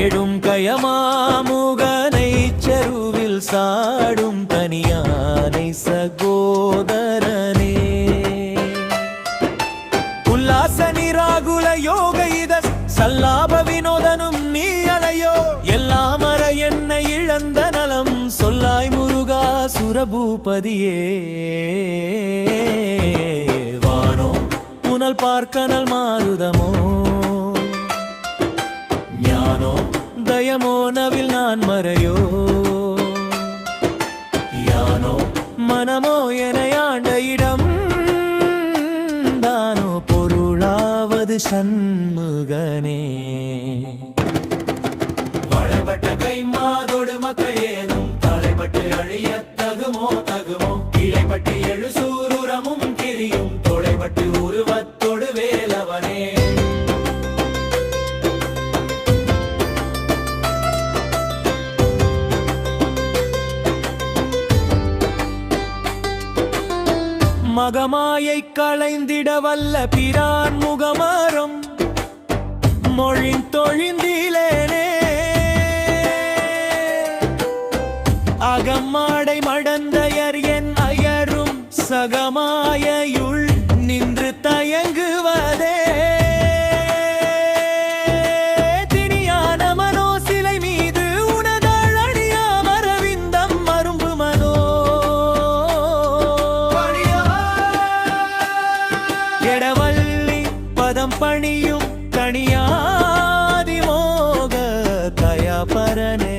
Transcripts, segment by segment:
தேடும் கயமாமுகனை செருவில் சாடும் தனியானை சகோதரனே. உல்லாச நிராகுல யோக இத சல்லாப வினோதனும் நீ அலையோ. எல்லாம் அற என்னை இழந்த நலம் சொல்லாய் முருகா சுரபூபதியே. வானோ புனல் பார்க்கனல் மாருதமோ. நானோ தயமோ நவில் நான் மறையோ? யானோ? மனமோ என ஆண்ட இடம் தானோ? பொருளாவது சண்முகனே. மகமாயை களைந்திட வல்ல பிரான் முகமாறும் மொழின் தொழிந்திலேனே. அகமாடை மடந்தையர் என் அயரும் சகமாயுள் நின்று தயங்கு பணியும் கணியாதி மோக தயபரனே.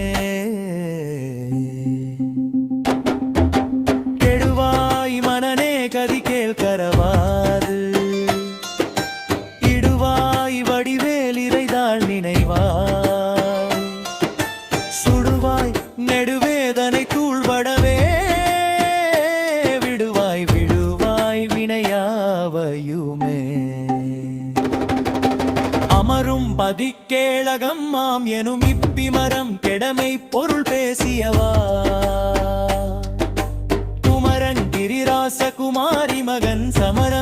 கெடுவாய் மனநே கதி கேள் கரவாது. இடுவாய் வடிவேல் இறைதாள் நினைவாய். சுடுவாய் நெடுவேதனை தூள்படவே அமரும் பதிக்கேளகம் மாம் எனும் இப்பிமரம் கெடமை பொருள் பேசியவா. குமரன் கிரிராச குமாரி மகன் சமரம்